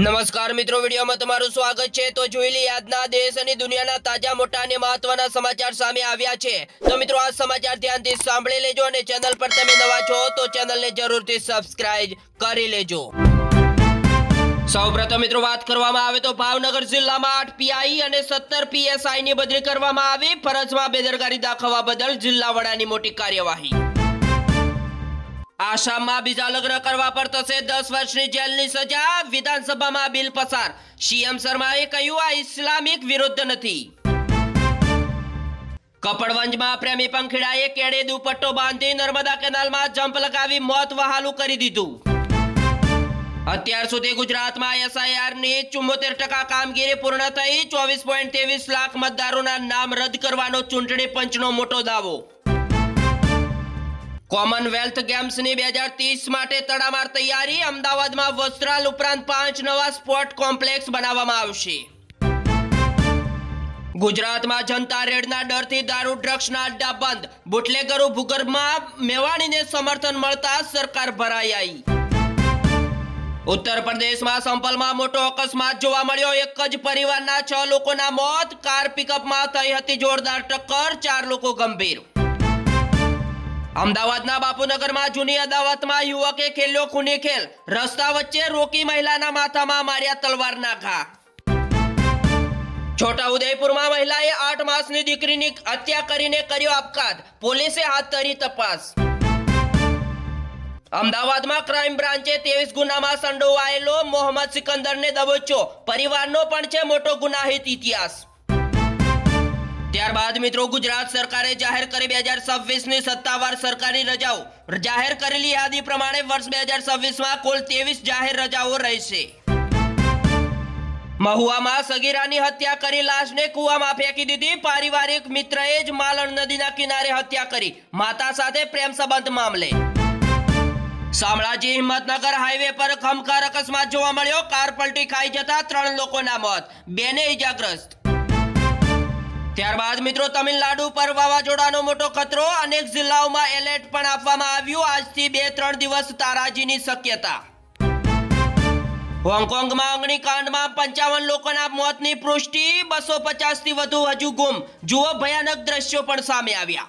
નમસ્કાર મિત્રો, વિડીયોમાં તમારું સ્વાગત છે. તો જોઈ લઈએ આજના દેશ અને દુનિયાના તાજા, મોટા અને મહત્વના સમાચાર સામે આવ્યા છે. તો મિત્રો, આ સમાચાર ધ્યાનથી સાંભળી લેજો અને ચેનલ પર તમે નવા છો તો ચેનલને જરૂરથી સબસ્ક્રાઇબ કરી લેજો. સૌપ્રથમ મિત્રો, વાત કરવામાં આવે તો ભાવનગર જિલ્લામાં આઠ પીઆઈ અને સત્તર પીએસઆઈ ની બદલી કરવામાં આવી. ફરજમાં બેદરકારી દાખવવા બદલ જિલ્લા વડાની મોટી કાર્યવાહી. આસામમાં બીજા લગ્ન કરવા પર થશે દસ વર્ષની જેલની સજા. વિધાનસભામાં બિલ પસાર. સીએમ શર્માએ કહ્યું, આ ઇસ્લામિક વિરુદ્ધ નથી. કપડવંજમાં પ્રેમી પંખીડાએ કેળે દુપટ્ટો બાંધી નર્મદા કેનાલમાં જમ્પ લગાવી મોત વહાલું કરી દીધું. અત્યાર સુધી ગુજરાતમાં એસઆઈઆરની ચુમ્મોતેર ટકા કામગીરી પૂર્ણ થઈ. ચોવીસ પોઈન્ટ ત્રેવીસ લાખ મતદારોના નામ રદ કરવાનો ચૂંટણી પંચનો મોટો દાવો. કોમનવેલ્થ ગેમ્સની બે હજાર ત્રીસ માટે તડામાર તૈયારી, અમદાવાદમાં વસ્ત્રાલ ઉપરાંત પાંચ નવા સ્પોર્ટ કોમ્પ્લેક્સ બનાવવામાં આવશે. ગુજરાતમાં જનતા રેડના ડરથી દારૂ, ડ્રગ્સના અડ્ડા બંધ. બુટલેગરો ભૂગર્ભમાં મેવાણીને સમર્થન મળતા સરકાર ભરાઈ આવી ઉત્તર પ્રદેશમાં સંપલમાં મોટો અકસ્માત જોવા મળ્યો. એક જ પરિવારના છ લોકોના મોત. કાર પિકઅપમાં થઈ હતી જોરદાર ટક્કર. ચાર લોકો ગંભીર. અમદાવાદના બાપુનગરમાં જૂની અદાવતમાં યુવકે ખેલ્યો ખૂની ખેલ. રસ્તા વચ્ચે રોકી મહિલાના માથામાં માર્યા તલવારના ઘા. છોટાઉદેપુરમાં મહિલાએ આઠ માસની દીકરીની હત્યા કરીને કર્યો આપઘાત. પોલીસે હાથ ધરી તપાસ. અમદાવાદમાં ક્રાઇમ બ્રાન્ચે ત્રેવીસ ગુનામાં સંડોવાયેલો મોહમ્મદ સિકંદરને દબોચ્યો. પરિવારનો પણ છે મોટો ગુનાહિત ઇતિહાસ. ત્યારબાદ મિત્રો ગુજરાત સરકારે જાહેર કરી બે હજાર છવ્વીસની સત્તાવાર સરકારી રજાઓ. જાહેર કરેલી યાદી પ્રમાણે વર્ષ બે હજાર છવ્વીસમાં કુલ ત્રેવીસ જાહેર રજાઓ રહેશે. મહુવામાં સગીરાની હત્યા કરી લાશને કૂવામાં ફેંકી દીધી. પારિવારિક મિત્રએ જ માલણ નદીના કિનારે હત્યા કરી. માતા સાથે પ્રેમ સંબંધ મામલે. શામળાજી હિંમતનગર હાઈવે પર ખમખાર અકસ્માત જોવા મળ્યો. કાર પલટી ખાઈ જતા ત્રણ લોકોના મોત. બેને ઇજાગ્રસ્ત ત્યારબાદ મિત્રો તમિલનાડુ પર વાવાઝોડાનો મોટો ખતરો અનેક જિલ્લાઓમાં એલર્ટ પણ આપવામાં આવ્યું. આજથી બે ત્રણ દિવસ તારાજીની શક્યતા. હોંગકોંગમાં અગ્નિકાંડમાં પંચાવન લોકોના મોતની પુષ્ટિ, બસો પચાસથી વધુ હજુ ગુમ. જુઓ ભયાનક દ્રશ્યો પણ સામે આવ્યા.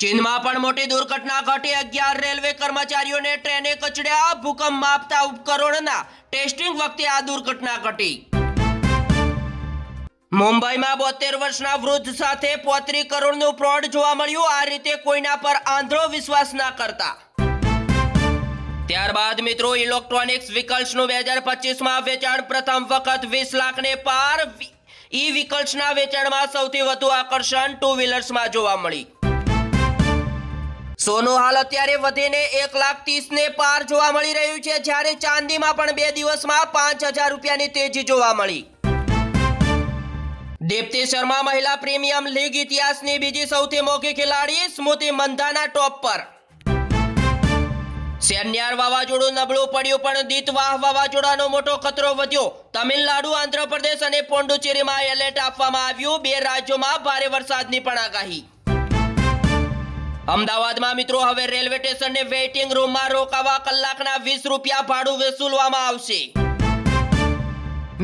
ચીનમાં પણ મોટી દુર્ઘટના ઘટી. અગિયાર રેલવે કર્મચારીઓને ટ્રેને કચડ્યા. ભૂકંપ માપતા ઉપકરણોના ટેસ્ટિંગ વખતે આ દુર્ઘટના ઘટી. મુંબઈમાં બોતેર વર્ષના વૃદ્ધ સાથે પોત્રી કરોડનું ફ્રોડ જોવા મળ્યું. આ રીતે કોઈના પર આંધળો વિશ્વાસ ના કરતા. ત્યારબાદ મિત્રો, ઇલેક્ટ્રોનિક્સ વ્હીકલ્સનું બે હજાર પચીસમાં વેચાણ પ્રથમ વખત વીસ લાખને પાર. ઈ વ્હીકલ્સના વેચાણમાં સૌથી વધુ આકર્ષણ ટુ વ્હીલર્સમાં જોવા મળી. સોનું હાલ અત્યારે વધીને એક લાખ ત્રીસ ને પાર જોવા મળી રહ્યું છે. જ્યારે ચાંદીમાં પણ બે દિવસમાં પાંચ હજાર રૂપિયાની તેજી જોવા મળી. દીપ્તિ શર્મા મહિલા પ્રીમિયમ લીગ ઇતિહાસની બીજી સૌથી મોઘી ખેલાડી સ્મૃતિ મંધાના ટોપ પર. સેન્યાર વાવાઝોડું નબળું પડ્યું, પણ દીતવાહ વાવાઝોડાનો મોટો ખતરો વધ્યો. તમિલનાડુ, આંધ્રપ્રદેશ અને પોંડુચેરીમાં એલર્ટ આપવામાં આવ્યું. બે રાજ્યોમાં ભારે વરસાદની પણ આગાહી. અમદાવાદમાં મિત્રો, હવે રેલવે સ્ટેશનને વેઇટિંગ રૂમમાં રોકાવા કલાકના વીસ રૂપિયા ભાડું વસૂલવામાં આવશે.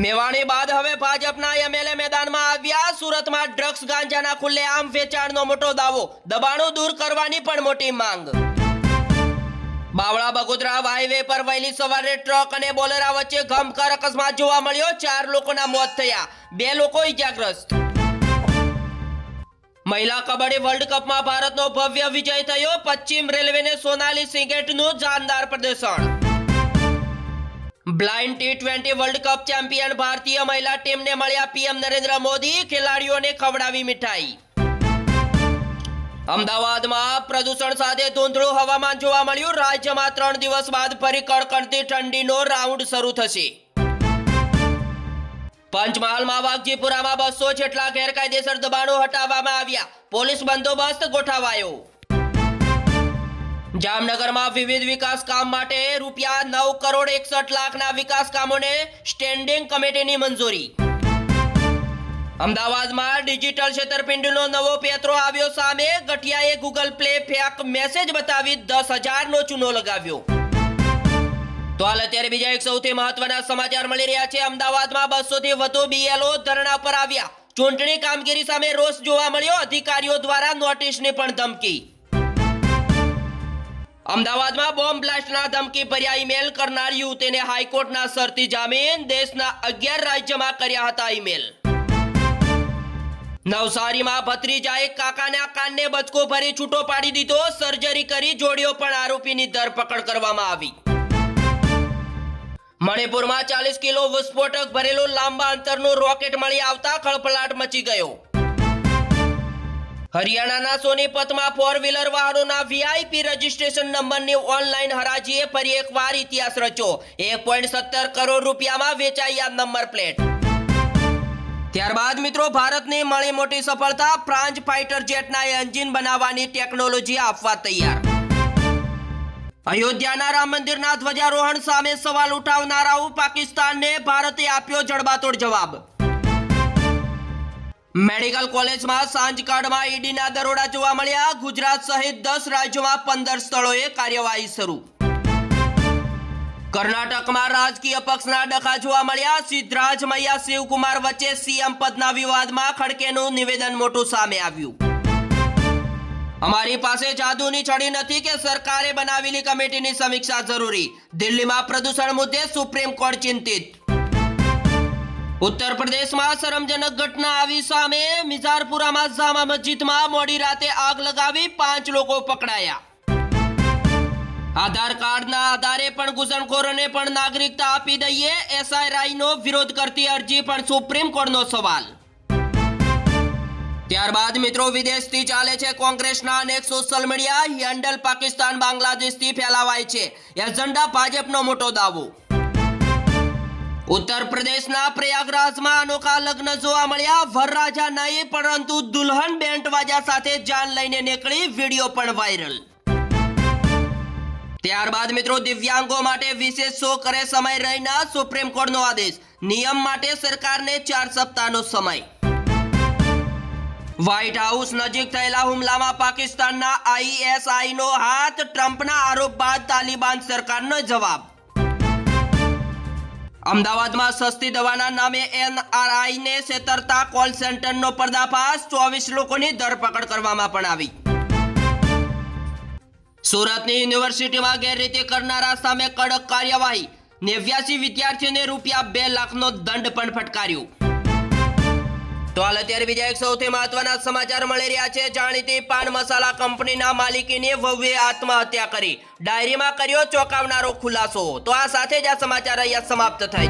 મેવાણી બાદ હવે ભાજપના એમએલએ મેદાનમાં આવ્યા. સુરતમાં ડ્રગ્સ ગાંજાના ખુલ્લેઆમ વેચાણનો મોટો દાવો. દબાણો દૂર કરવાની પણ મોટી માંગ. બાવળા બગોદરા હાઈવે પર વહેલી સવારે ટ્રક અને બોલેરા વચ્ચે ગમખર અકસ્માત જોવા મળ્યો. ચાર લોકોના મોત થયા. બે લોકો ઇજાગ્રસ્ત. મહિલા કબડ્ડી વર્લ્ડ કપમાં ભારતનો ભવ્ય વિજય થયો. પશ્ચિમ રેલવેને સોનાલી સિંગેટનું શાનદાર પ્રદર્શન. Blind T twenty world cup champion ભારતીય મહિલા ટીમને મળ્યા પીએમ નરેન્દ્ર મોદી, ખેલાડીઓને ખવડાવી મીઠાઈ. અમદાવાદમાં પ્રદૂષણ સાથે ધૂંધળું હવામાન જોવા મળ્યું. રાજ્યમાં ત્રણ દિવસ બાદ ફરી કડકડતી ઠંડીનો રાઉન્ડ શરૂ થશે. પંચમહાલમાં વાઘજીપુરામાં બસો જેટલા ગેરકાયદેસર દબાણો હટાવવામાં આવ્યા. પોલીસ બંદોબસ્ત ગોઠવાયો. જામનગરમાં વિવિધ વિકાસ કામ માટે રૂપિયા નવ કરોડ એકસઠ લાખના વિકાસ કામોને સ્ટેન્ડિંગ કમિટીની મંજૂરી. અમદાવાદમાં ડિજિટલ છેતરપિંડીનો નવો પેત્રો આવ્યો સામે. ગઠિયાએ ગૂગલ પ્લે ફેક મેસેજ બતાવી દસ હજારનો ચૂનો લગાવ્યો. તો હાલ અત્યારે બીજા એક સૌથી મહત્વના સમાચાર મળી રહ્યા છે. અમદાવાદમાં બસોથી વધુ બીએલઓ ધરણા પર આવ્યા. ચૂંટણી કામગીરી સામે રોષ જોવા મળ્યો. અધિકારીઓ દ્વારા નોટિસની પણ ધમકી. અમદાવાદમાં બોમ્બ બ્લાસ્ટના ધમકી ભર્યા ઈમેલ કરનાર યુવતીને હાઈકોર્ટના શરતી જામીન દેશના અગિયાર રાજ્યમાં કર્યા હતા ઈમેલ. નવસારીમાં ભત્રીજાએ કાકાના કાનને બચકો ભરી છૂટો પાડી દીધો, સર્જરી કરી જોડીઓ પણ આરોપીની ધરપકડ કરવામાં આવી. મણિપુરમાં ચાલીસ કિલો વિસ્ફોટક ભરેલો લાંબા અંતરનું રોકેટ મળી આવતા ખળભળાટ મચી ગયો. હરિયાણાના સોનીપતમાં ફોર વ્હીલર વાહનોના વીઆઈપી રજીસ્ટ્રેશન નંબરની ઓનલાઈન હરાજીએ ફરી એકવાર ઇતિહાસ રચ્યો. એક કરોડ રૂપિયામાં વેચાઈ આ નંબર પ્લેટ ત્યારબાદ મિત્રો, ભારતને મળી મોટી સફળતા ફ્રાન્સ ફાઇટર જેટના એન્જિન બનાવવાની ટેકનોલોજી આપવા તૈયાર. અયોધ્યાના રામ મંદિરના ધ્વજારોહણ સામે સવાલ ઉઠાવનારાઓ પાકિસ્તાનને ભારતે આપ્યો જડબાતોડ જવાબ. મેડિકલ કોલેજમાં સાંજકાળમાં ઈડીના દરોડા જોવા મળ્યા. ગુજરાત સહિત દસ રાજ્યોમાં પંદર સ્થળોએ કાર્યવાહી શરૂ. કર્ણાટકમાં રાજકીય પક્ષના ડખા જોવા મળ્યા. સિદ્ધરાજ મૈયા, શિવકુમાર વચ્ચે સીએમ પદના વિવાદમાં ખડકેનું નિવેદન મોટું સામે આવ્યું. અમારી પાસે જાદુની છડી નથી કે સરકારે બનાવેલી કમિટીની સમીક્ષા જરૂરી. દિલ્હીમાં પ્રદૂષણ મુદ્દે સુપ્રીમ કોર્ટ ચિંતિત. ઉત્તર પ્રદેશમાં શરમજનક ઘટના આવી સામે મિઝારપુરામાં જામા મસ્જિદમાં મોડી રાતે આગ લગાવી પાંચ લોકો પકડાયા. આધાર કાર્ડના આધારે પણ ઘૂસણખોરોને પણ નાગરિકતા આપી દઈએ. એસઆઈઆઈનો વિરોધ કરતી અરજી પણ સુપ્રીમ કોર્ટનો સવાલ. ત્યારબાદ મિત્રો વિદેશથી ચાલે છે કોંગ્રેસના અનેક સોશિયલ મીડિયા. હેન્ડલ પાકિસ્તાન બાંગ્લાદેશથી ફેલાવાય છે. એજન્ડા ભાજપનો મોટો દાવો. ઉત્તર પ્રદેશના પ્રયાગરાજમાં અનોખા લગ્ન જોવા મળ્યા. વરરાજા નહીં, પરંતુ દુલ્હન બેન્ડ વાજા સાથે જાન લઈને નીકળી. વીડિયો પણ વાયરલ. ત્યારબાદ મિત્રો, દિવ્યાંગો માટે વિશેષ શો કરે સમય રહીના સુપ્રીમ કોર્ટનો આદેશ. નિયમ માટે સરકારને ચાર સપ્તાહનો સમય. વ્હાઇટ હાઉસ નજીક થયેલા હુમલામાં પાકિસ્તાનના આઈએસઆઈનો હાથ, ટ્રમ્પના આરોપ બાદ તાલિબાન સરકારનો જવાબ. અમદાવાદમાં સસ્તી દવાના નામે એનઆરઆઈ ને છેતરતા કોલ સેન્ટરનો પર્દાફાશ, ચોવીસ લોકોની ધરપકડ કરવામાં પણ આવી. સુરતની યુનિવર્સિટીમાં ગેરરીતિ કરનારા સામે કડક કાર્યવાહી. નેવ્યાસી વિદ્યાર્થીઓને રૂપિયા બે લાખનો દંડ પણ ફટકાર્યો. તો હાલ અત્યારે બીજા એક સૌથી મહત્વના સમાચાર મળી રહ્યા છે. જાણીતી પાન મસાલા કંપનીના માલિકીને વહુએ આત્મહત્યા કરી. ડાયરીમાં કર્યો ચોંકાવનારો ખુલાસો. તો આ સાથે જ આ સમાચાર અહીંયા સમાપ્ત થાય છે.